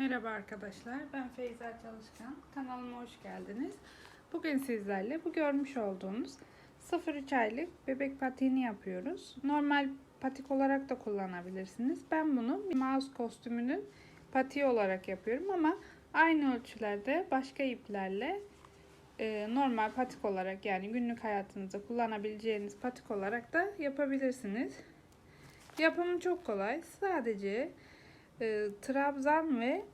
Merhaba arkadaşlar, ben Feyza Çalışkan. Kanalıma hoş geldiniz. Bugün sizlerle bu görmüş olduğunuz 0-3 aylık bebek patiğini yapıyoruz. Normal patik olarak da kullanabilirsiniz. Ben bunu mouse kostümünün patiği olarak yapıyorum ama aynı ölçülerde başka iplerle e, normal patik olarak yani günlük hayatınızda kullanabileceğiniz patik olarak da yapabilirsiniz. Yapımı çok kolay. Sadece e, trabzan ve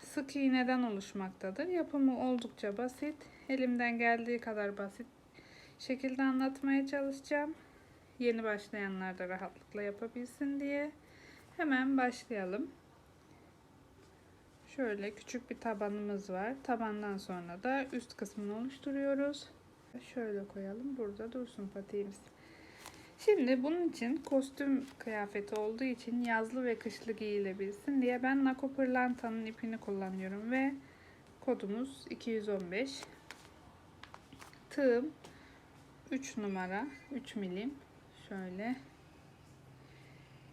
sık iğneden oluşmaktadır. Yapımı oldukça basit. Elimden geldiği kadar basit şekilde anlatmaya çalışacağım. Yeni başlayanlar da rahatlıkla yapabilsin diye. Hemen başlayalım. Şöyle küçük bir tabanımız var. Tabandan sonra da üst kısmını oluşturuyoruz. Şöyle koyalım. Burada dursun patiğimiz. Şimdi bunun için kostüm kıyafeti olduğu için yazlı ve kışlı giyilebilsin diye ben Nako Pırlanta'nın ipini kullanıyorum ve kodumuz 215. Tığım 3 numara 3 milim şöyle.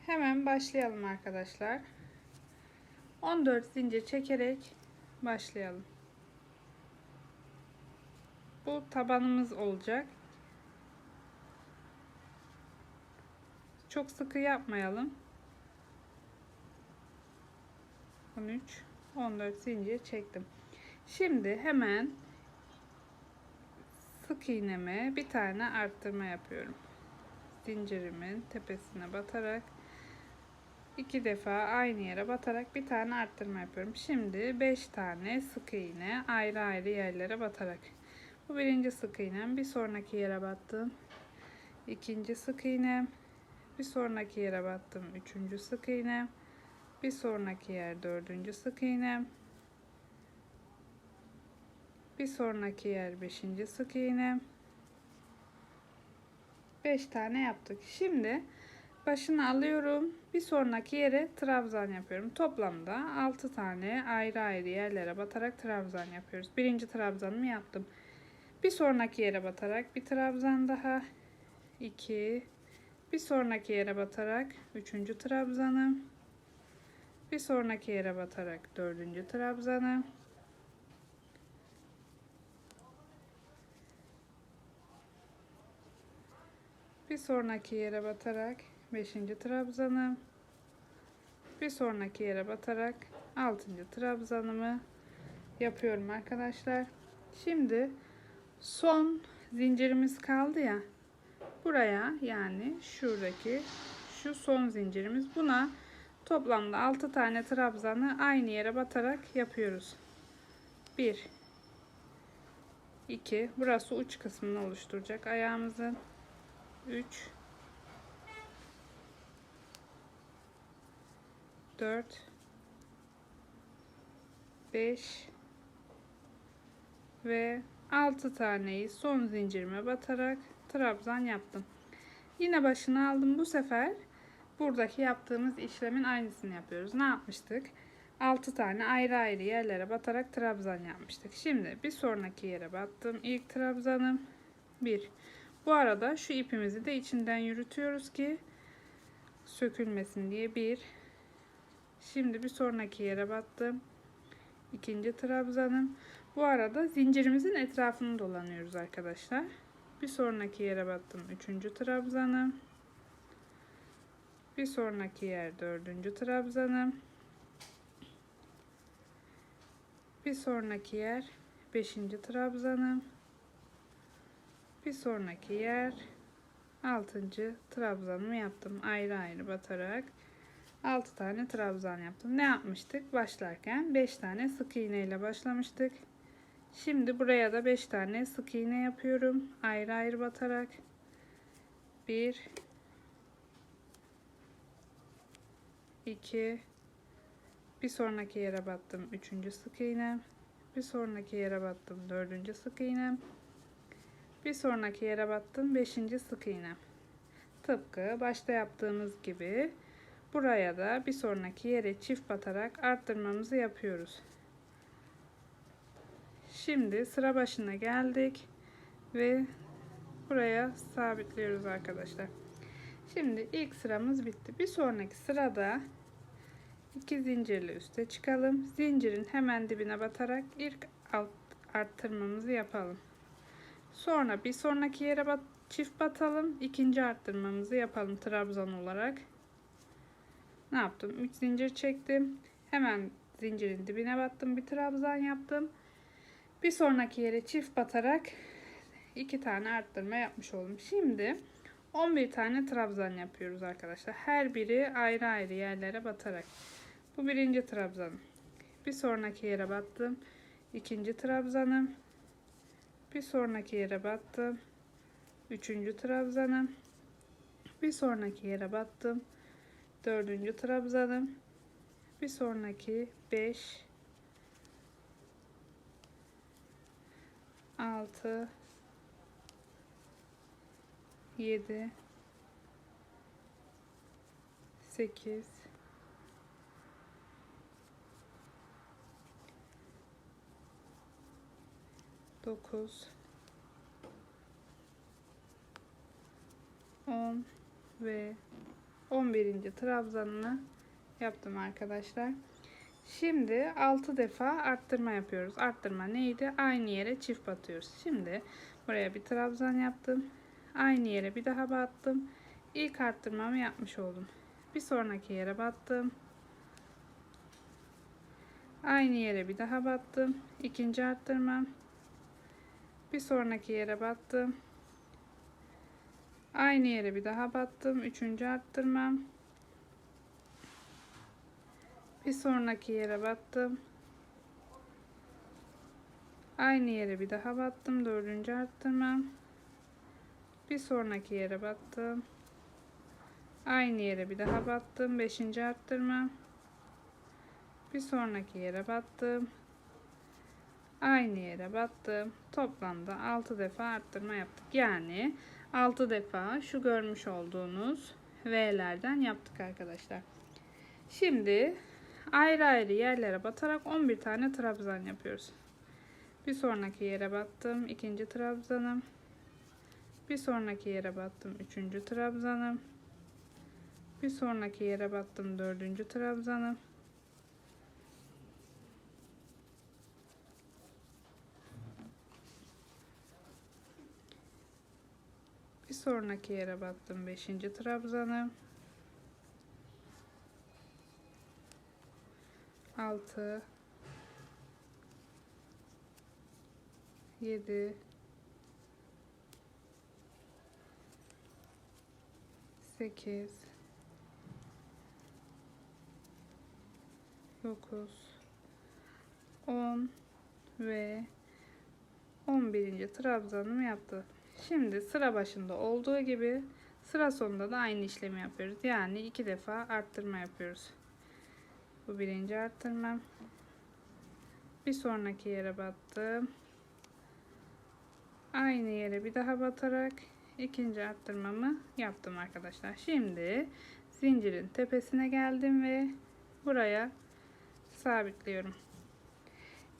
Hemen başlayalım arkadaşlar. 14 zincir çekerek başlayalım. Bu tabanımız olacak. Çok sıkı yapmayalım. 13 14 zincir çektim. Şimdi hemen sık iğneme bir tane arttırma yapıyorum. Zincirimin tepesine batarak iki defa aynı yere batarak bir tane arttırma yapıyorum. Şimdi 5 tane sık iğne ayrı ayrı yerlere batarak. Bu birinci sık iğnem. Bir sonraki yere battım. İkinci sık iğnem. Bir sonraki yere battım. Üçüncü sık iğne. Bir sonraki yer dördüncü sık iğne. Bir sonraki yer beşinci sık iğne. Beş tane yaptık. Şimdi başını alıyorum. Bir sonraki yere trabzan yapıyorum. Toplamda altı tane ayrı ayrı yerlere batarak trabzan yapıyoruz. Birinci trabzanımı yaptım. Bir sonraki yere batarak bir trabzan daha. 2 bir sonraki yere batarak üçüncü trabzanı. Bir sonraki yere batarak dördüncü trabzanı. Bir sonraki yere batarak beşinci trabzanı. Bir sonraki yere batarak altıncı trabzanımı yapıyorum arkadaşlar. Şimdi son zincirimiz kaldı ya buraya yani şuradaki şu son zincirimiz. Buna toplamda 6 tane trabzanı aynı yere batarak yapıyoruz. 1 2 burası uç kısmını oluşturacak ayağımızın. 3 4 5 ve 6 taneyi son zincirime batarak trabzan yaptım. Yine başını aldım. Bu sefer buradaki yaptığımız işlemin aynısını yapıyoruz. Ne yapmıştık? 6 tane ayrı ayrı yerlere batarak trabzan yapmıştık. Şimdi bir sonraki yere battım. İlk trabzanım 1. Bu arada şu ipimizi de içinden yürütüyoruz ki sökülmesin diye 1. Şimdi bir sonraki yere battım. İkinci trabzanım. Bu arada zincirimizin etrafını dolanıyoruz arkadaşlar. Bir sonraki yere battım. Üçüncü trabzanı. Bir sonraki yer dördüncü trabzanı. Bir sonraki yer beşinci trabzanı. Bir sonraki yer altıncı trabzanımı yaptım. Ayrı ayrı batarak 6 tane trabzan yaptım. Ne yapmıştık? Başlarken 5 tane sık iğne ile başlamıştık. Şimdi buraya da 5 tane sık iğne yapıyorum. Ayrı ayrı batarak. 1 2 Bir sonraki yere battım. 3. sık iğne. Bir sonraki yere battım. 4. sık iğne. Bir sonraki yere battım. 5. sık iğne. Tıpkı başta yaptığımız gibi buraya da bir sonraki yere çift batarak arttırmamızı yapıyoruz. Şimdi sıra başına geldik ve buraya sabitliyoruz arkadaşlar. Şimdi ilk sıramız bitti. Bir sonraki sırada 2 zincirle üste çıkalım. Zincirin hemen dibine batarak ilk alt arttırmamızı yapalım. Sonra bir sonraki yere bat, çift batalım. ikinci arttırmamızı yapalım trabzan olarak. Ne yaptım? 3 zincir çektim. Hemen zincirin dibine battım. Bir trabzan yaptım. Bir sonraki yere çift batarak iki tane arttırma yapmış oldum. Şimdi 11 tane trabzan yapıyoruz arkadaşlar. Her biri ayrı ayrı yerlere batarak. Bu birinci trabzanım. Bir sonraki yere battım. İkinci trabzanım. Bir sonraki yere battım. Üçüncü trabzanım. Bir sonraki yere battım. Dördüncü trabzanım. Bir sonraki beş. Altı. Yedi. Sekiz. 9 10 ve 11. trabzanını yaptım arkadaşlar. Şimdi 6 defa arttırma yapıyoruz. Arttırma neydi? Aynı yere çift batıyoruz. Şimdi buraya bir trabzan yaptım. Aynı yere bir daha battım. İlk arttırmamı yapmış oldum. Bir sonraki yere battım. Aynı yere bir daha battım. İkinci arttırmam. Bir sonraki yere battım. Aynı yere bir daha battım. Üçüncü arttırmam. Bir sonraki yere battım. Aynı yere bir daha battım. Dördüncü arttırmam. Bir sonraki yere battım. Aynı yere bir daha battım. Beşinci arttırmam. Bir sonraki yere battım aynı yere battım. Toplamda 6 defa arttırma yaptık. Yani 6 defa şu görmüş olduğunuz V'lerden yaptık arkadaşlar. Şimdi ayrı ayrı yerlere batarak 11 tane trabzan yapıyoruz. Bir sonraki yere battım. ikinci trabzanım. Bir sonraki yere battım. Üçüncü trabzanım. Bir sonraki yere battım. Dördüncü trabzanım. Bir sonraki yere battım. Beşinci trabzanım. 6 7 8 9 10 ve 11. trabzanımı yaptı. Şimdi sıra başında olduğu gibi sıra sonunda da aynı işlemi yapıyoruz. Yani iki defa arttırma yapıyoruz. Bu birinci arttırmam. Bir sonraki yere battım. Aynı yere bir daha batarak ikinci arttırmamı yaptım arkadaşlar. Şimdi zincirin tepesine geldim ve buraya sabitliyorum.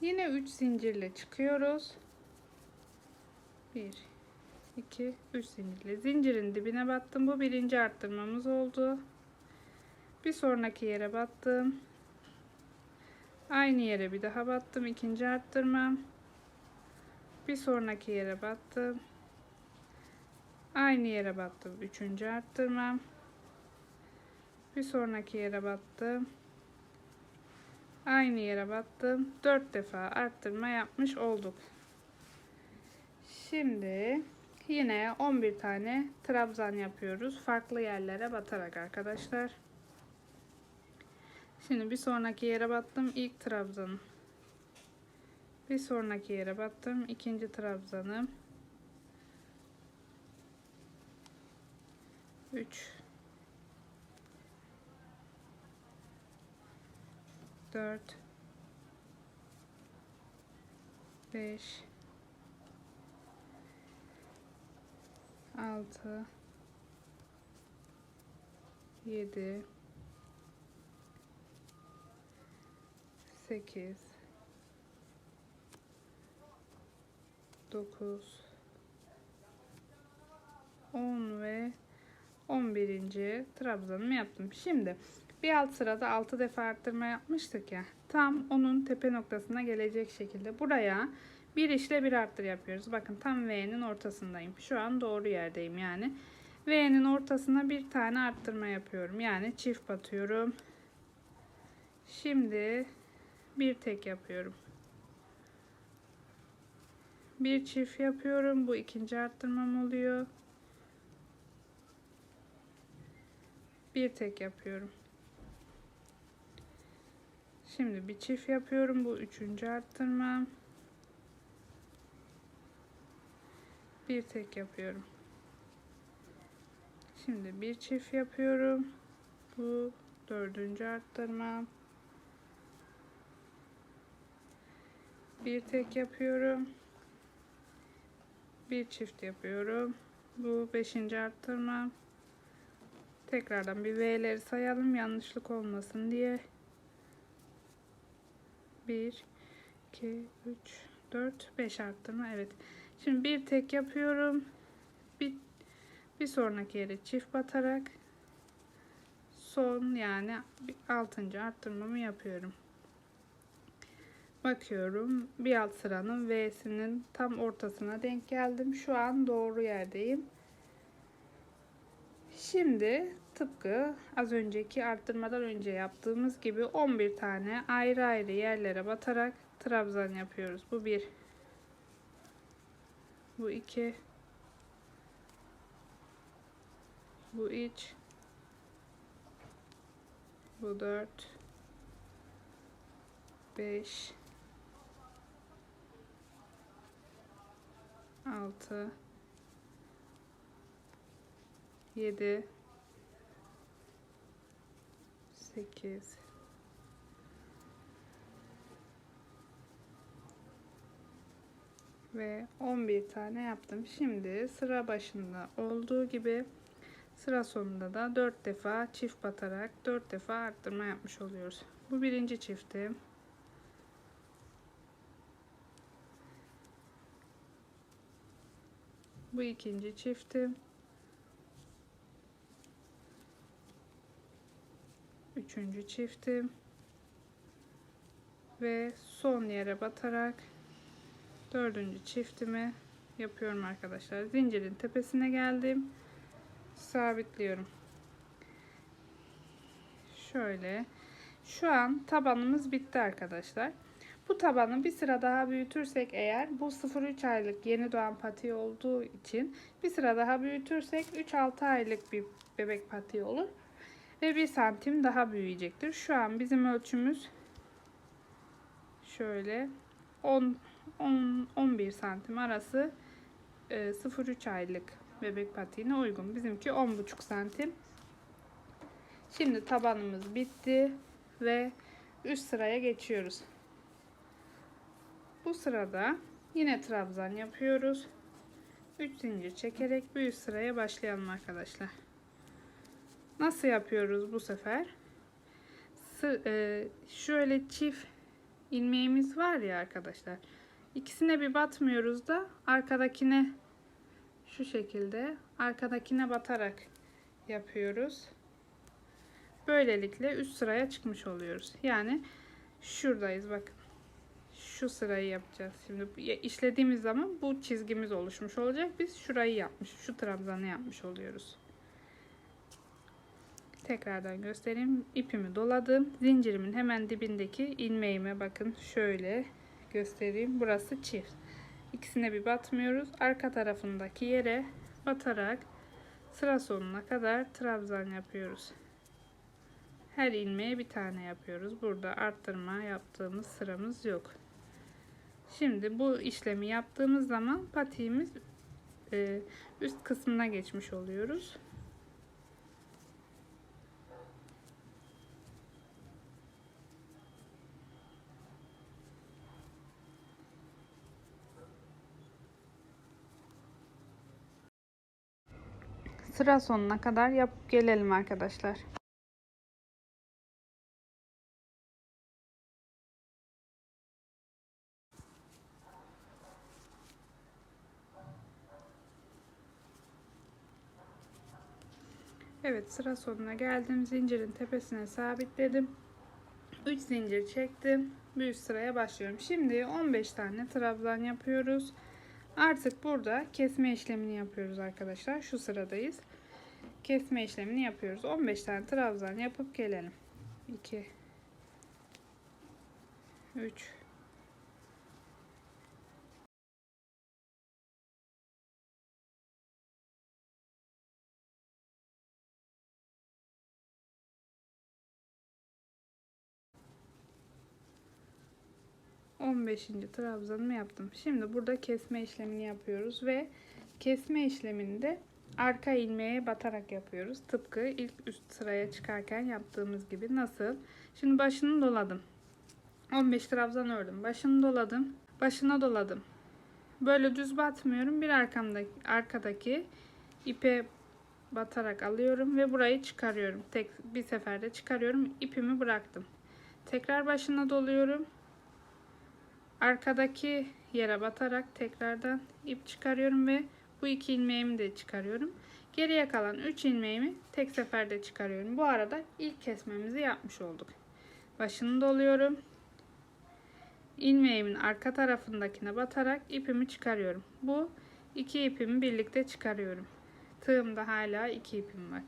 Yine 3 zincirle çıkıyoruz. 1 2 3 zincirle zincirin dibine battım bu birinci arttırmamız oldu bir sonraki yere battım aynı yere bir daha battım ikinci arttırmam. Bir sonraki yere battım. Aynı yere battım üçüncü arttırmam. Bir sonraki yere battım. Aynı yere battım. Dört defa arttırma yapmış olduk. Şimdi Yine 11 tane trabzan yapıyoruz. Farklı yerlere batarak arkadaşlar. Şimdi bir sonraki yere battım. ilk trabzanım. Bir sonraki yere battım. ikinci trabzanım. 3 4 5 6 7 8 9 10 ve 11. trabzanımı yaptım. Şimdi Bir alt sırada 6 defa arttırma yapmıştık ya. Tam onun tepe noktasına gelecek şekilde buraya bir işle bir arttır yapıyoruz. Bakın tam V'nin ortasındayım. Şu an doğru yerdeyim yani. V'nin ortasına bir tane arttırma yapıyorum. Yani çift batıyorum. Şimdi bir tek yapıyorum. Bir çift yapıyorum. Bu ikinci arttırmam oluyor. Bir tek yapıyorum. Şimdi bir çift yapıyorum. Bu üçüncü arttırmam. Bir tek yapıyorum. Şimdi bir çift yapıyorum. Bu dördüncü arttırmam. Bir tek yapıyorum. Bir çift yapıyorum. Bu beşinci arttırmam. Tekrardan bir V'leri sayalım yanlışlık olmasın diye. 1 2 3 4 5 arttırma evet. Şimdi bir tek yapıyorum. Bir bir sonraki yere çift batarak son yani 6. arttırmamı yapıyorum. Bakıyorum bir alt sıranın V'sinin tam ortasına denk geldim. Şu an doğru yerdeyim. Şimdi tıpkı az önceki arttırmadan önce yaptığımız gibi 11 tane ayrı ayrı yerlere batarak trabzan yapıyoruz. Bu bir. Bu iki. Bu üç. Bu dört. Beş. Altı. 7 8 ve 11 tane yaptım. Şimdi sıra başında olduğu gibi sıra sonunda da 4 defa çift batarak 4 defa arttırma yapmış oluyoruz. Bu birinci çiftim. Bu ikinci çiftim. Üçüncü çiftim. Ve son yere batarak dördüncü çiftimi yapıyorum arkadaşlar. Zincirin tepesine geldim. Sabitliyorum. Şöyle. Şu an tabanımız bitti arkadaşlar. Bu tabanı bir sıra daha büyütürsek eğer bu 0-3 aylık yeni doğan pati olduğu için bir sıra daha büyütürsek 3-6 aylık bir bebek pati olur ve 1 santim daha büyüyecektir. Şu an bizim ölçümüz şöyle 10 10 11 santim arası 0-3 e, aylık bebek patiğine uygun. Bizimki 10,5 santim. Şimdi tabanımız bitti ve üst sıraya geçiyoruz. Bu sırada yine trabzan yapıyoruz. 3 zincir çekerek üst sıraya başlayalım arkadaşlar. Nasıl yapıyoruz bu sefer? E, şöyle çift ilmeğimiz var ya arkadaşlar. İkisine bir batmıyoruz da arkadakine şu şekilde arkadakine batarak yapıyoruz. Böylelikle üst sıraya çıkmış oluyoruz. Yani şuradayız bakın. Şu sırayı yapacağız. Şimdi işlediğimiz zaman bu çizgimiz oluşmuş olacak. Biz şurayı yapmış, şu trabzanı yapmış oluyoruz. Tekrardan göstereyim. İpimi doladım. Zincirimin hemen dibindeki ilmeğime bakın şöyle göstereyim. Burası çift. İkisine bir batmıyoruz. Arka tarafındaki yere batarak sıra sonuna kadar trabzan yapıyoruz. Her ilmeğe bir tane yapıyoruz. Burada arttırma yaptığımız sıramız yok. Şimdi bu işlemi yaptığımız zaman patiğimiz e, üst kısmına geçmiş oluyoruz. sıra sonuna kadar yapıp gelelim arkadaşlar. Evet sıra sonuna geldim. Zincirin tepesine sabitledim. 3 zincir çektim. Üst sıraya başlıyorum. Şimdi 15 tane trabzan yapıyoruz. Artık burada kesme işlemini yapıyoruz arkadaşlar. Şu sıradayız. Kesme işlemini yapıyoruz. 15 tane trabzan yapıp gelelim. 2 3 15. trabzanımı yaptım. Şimdi burada kesme işlemini yapıyoruz ve kesme işleminde arka ilmeğe batarak yapıyoruz. Tıpkı ilk üst sıraya çıkarken yaptığımız gibi. Nasıl? Şimdi başını doladım. 15 trabzan ördüm. Başını doladım. Başına doladım. Böyle düz batmıyorum. Bir arkamdaki arkadaki ipe batarak alıyorum ve burayı çıkarıyorum. Tek bir seferde çıkarıyorum. İpimi bıraktım. Tekrar başına doluyorum. Arkadaki yere batarak tekrardan ip çıkarıyorum ve bu iki ilmeğimi de çıkarıyorum. Geriye kalan 3 ilmeğimi tek seferde çıkarıyorum. Bu arada ilk kesmemizi yapmış olduk. Başını doluyorum. İlmeğimin arka tarafındakine batarak ipimi çıkarıyorum. Bu iki ipimi birlikte çıkarıyorum. Tığımda hala iki ipim var.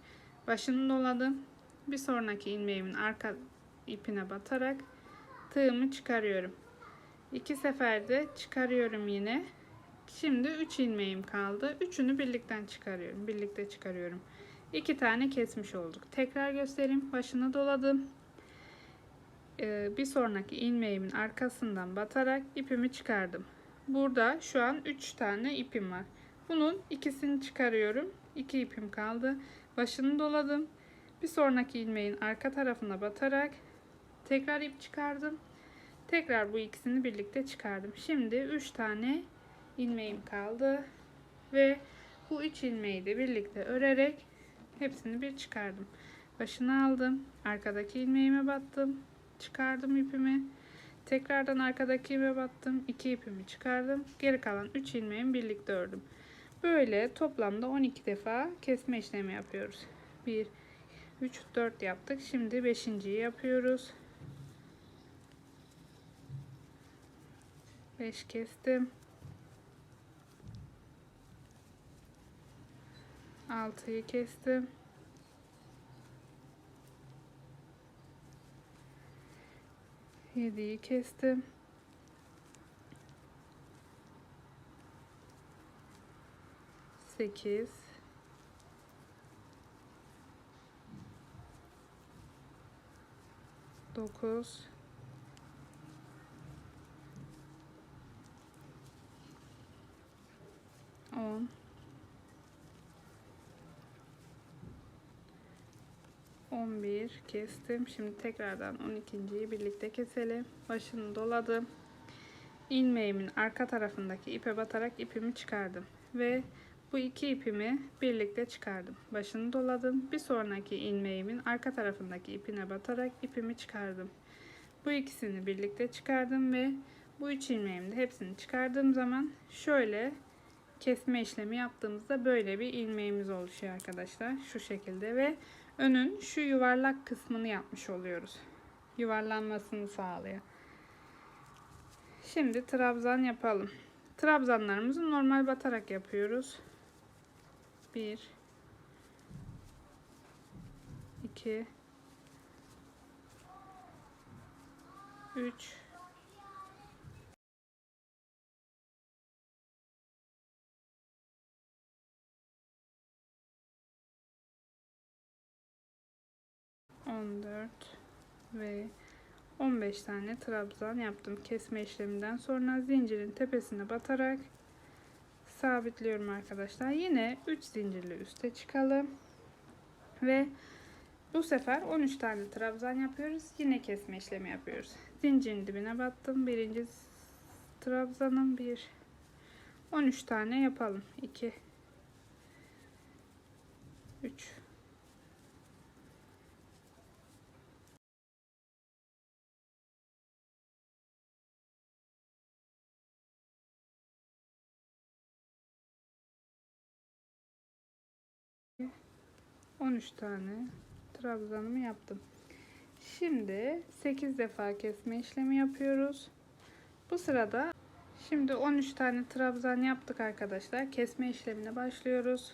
Başını doladım. Bir sonraki ilmeğimin arka ipine batarak tığımı çıkarıyorum. İki seferde çıkarıyorum yine. Şimdi 3 ilmeğim kaldı. Üçünü birlikten çıkarıyorum. Birlikte çıkarıyorum. İki tane kesmiş olduk. Tekrar göstereyim. Başını doladım. Ee, bir sonraki ilmeğimin arkasından batarak ipimi çıkardım. Burada şu an 3 tane ipim var. Bunun ikisini çıkarıyorum. 2 ipim kaldı. Başını doladım. Bir sonraki ilmeğin arka tarafına batarak tekrar ip çıkardım. Tekrar bu ikisini birlikte çıkardım. Şimdi 3 tane ilmeğim kaldı. Ve bu 3 ilmeği de birlikte örerek hepsini bir çıkardım. Başını aldım. Arkadaki ilmeğime battım. Çıkardım ipimi. Tekrardan arkadaki ipime battım. 2 ipimi çıkardım. Geri kalan 3 ilmeğimi birlikte ördüm. Böyle toplamda 12 defa kesme işlemi yapıyoruz. 1 3 4 yaptık. Şimdi 5.yi yapıyoruz. 5 kestim. 6'yı kestim. Yediyi kestim. Sekiz. Dokuz. 10 11 kestim. Şimdi tekrardan 12.yi birlikte keselim. Başını doladım. ilmeğimin arka tarafındaki ipe batarak ipimi çıkardım. Ve bu iki ipimi birlikte çıkardım. Başını doladım. Bir sonraki ilmeğimin arka tarafındaki ipine batarak ipimi çıkardım. Bu ikisini birlikte çıkardım ve bu üç ilmeğimi de hepsini çıkardığım zaman şöyle kesme işlemi yaptığımızda böyle bir ilmeğimiz oluşuyor arkadaşlar. Şu şekilde ve önün şu yuvarlak kısmını yapmış oluyoruz. Yuvarlanmasını sağlıyor. Şimdi trabzan yapalım. Trabzanlarımızı normal batarak yapıyoruz. 1 2 3 14 ve 15 tane trabzan yaptım. Kesme işleminden sonra zincirin tepesine batarak sabitliyorum arkadaşlar. Yine 3 zincirli üste çıkalım. Ve bu sefer 13 tane trabzan yapıyoruz. Yine kesme işlemi yapıyoruz. Zincirin dibine battım. Birinci trabzanım 1 13 tane yapalım. 2 3 13 tane trabzanımı yaptım. Şimdi 8 defa kesme işlemi yapıyoruz. Bu sırada şimdi 13 tane trabzan yaptık arkadaşlar. Kesme işlemine başlıyoruz.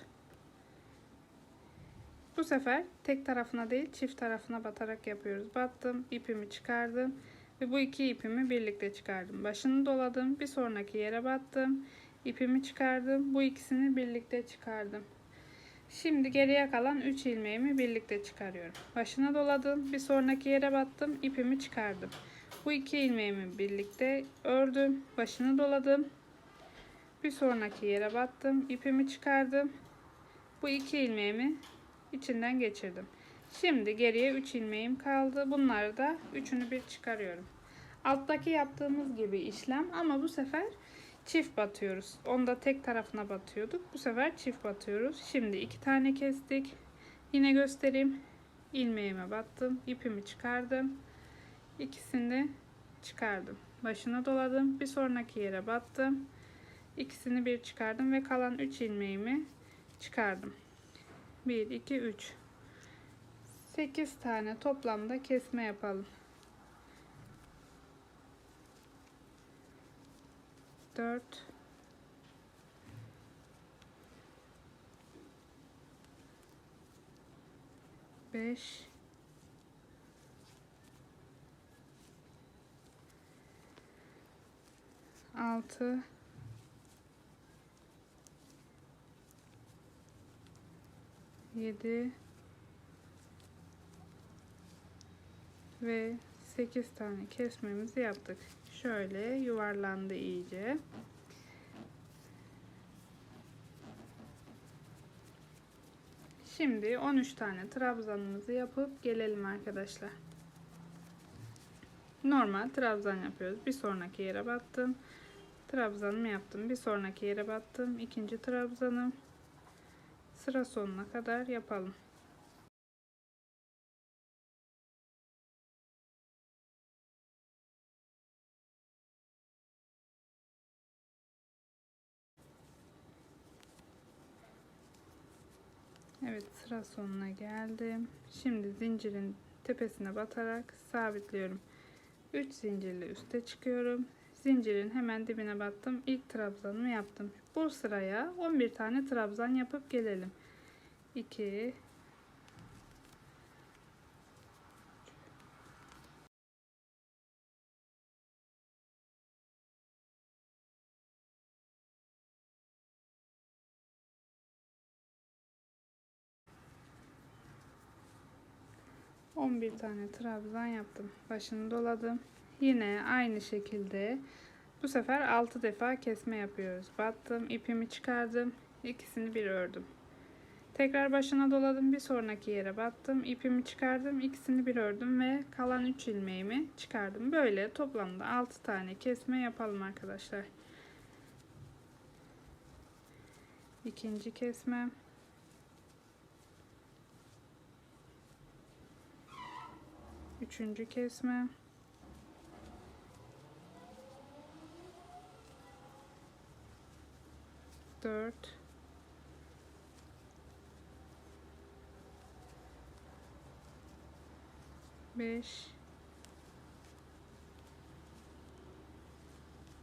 Bu sefer tek tarafına değil çift tarafına batarak yapıyoruz. Battım, ipimi çıkardım ve bu iki ipimi birlikte çıkardım. Başını doladım, bir sonraki yere battım, ipimi çıkardım, bu ikisini birlikte çıkardım. Şimdi geriye kalan 3 ilmeğimi birlikte çıkarıyorum. Başına doladım, bir sonraki yere battım, ipimi çıkardım. Bu iki ilmeğimi birlikte ördüm, başını doladım. Bir sonraki yere battım, ipimi çıkardım. Bu iki ilmeğimi içinden geçirdim. Şimdi geriye 3 ilmeğim kaldı. Bunları da üçünü bir çıkarıyorum. Alttaki yaptığımız gibi işlem ama bu sefer çift batıyoruz. Onda tek tarafına batıyorduk. Bu sefer çift batıyoruz. Şimdi iki tane kestik. Yine göstereyim. ilmeğime battım. ipimi çıkardım. İkisini de çıkardım. Başına doladım. Bir sonraki yere battım. İkisini bir çıkardım ve kalan 3 ilmeğimi çıkardım. 1 2 3 8 tane toplamda kesme yapalım. 4 5 6 7 ve 8 tane kesmemizi yaptık. Şöyle yuvarlandı iyice. Şimdi 13 tane trabzanımızı yapıp gelelim arkadaşlar. Normal trabzan yapıyoruz. Bir sonraki yere battım. Trabzanımı yaptım. Bir sonraki yere battım. İkinci trabzanım. Sıra sonuna kadar yapalım. Sıra sonuna geldim. Şimdi zincirin tepesine batarak sabitliyorum. 3 zincirle üste çıkıyorum. Zincirin hemen dibine battım. İlk trabzanımı yaptım. Bu sıraya 11 tane trabzan yapıp gelelim. 2 11 tane trabzan yaptım. Başını doladım. Yine aynı şekilde bu sefer 6 defa kesme yapıyoruz. Battım, ipimi çıkardım, ikisini bir ördüm. Tekrar başına doladım, bir sonraki yere battım, ipimi çıkardım, ikisini bir ördüm ve kalan 3 ilmeğimi çıkardım. Böyle toplamda 6 tane kesme yapalım arkadaşlar. İkinci kesmem. Üçüncü kesme. Dört. Beş.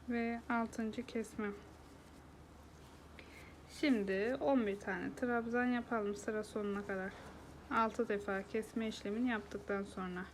Ve altıncı kesme. Şimdi 11 tane trabzan yapalım sıra sonuna kadar. 6 defa kesme işlemini yaptıktan sonra.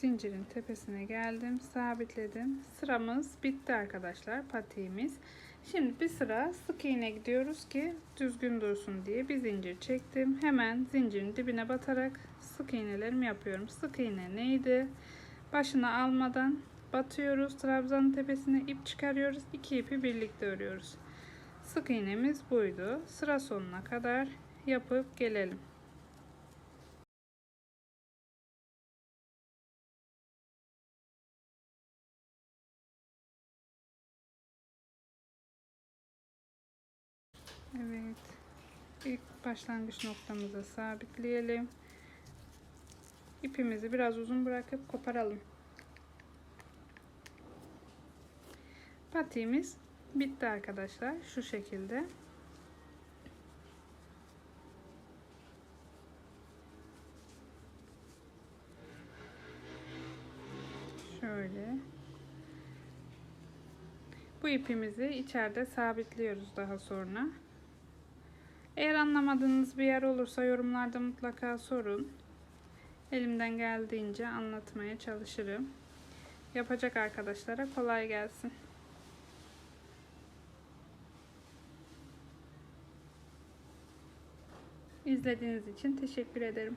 Zincirin tepesine geldim sabitledim. Sıramız bitti arkadaşlar patiğimiz. Şimdi bir sıra sık iğne gidiyoruz ki düzgün dursun diye bir zincir çektim. Hemen zincirin dibine batarak sık iğnelerimi yapıyorum. Sık iğne neydi? Başına almadan batıyoruz. Trabzanın tepesine ip çıkarıyoruz. İki ipi birlikte örüyoruz. Sık iğnemiz buydu. Sıra sonuna kadar yapıp gelelim başlangıç noktamıza sabitleyelim. İpimizi biraz uzun bırakıp koparalım. Patiğimiz bitti arkadaşlar. Şu şekilde. Şöyle. Bu ipimizi içeride sabitliyoruz daha sonra. Eğer anlamadığınız bir yer olursa yorumlarda mutlaka sorun. Elimden geldiğince anlatmaya çalışırım. Yapacak arkadaşlara kolay gelsin. İzlediğiniz için teşekkür ederim.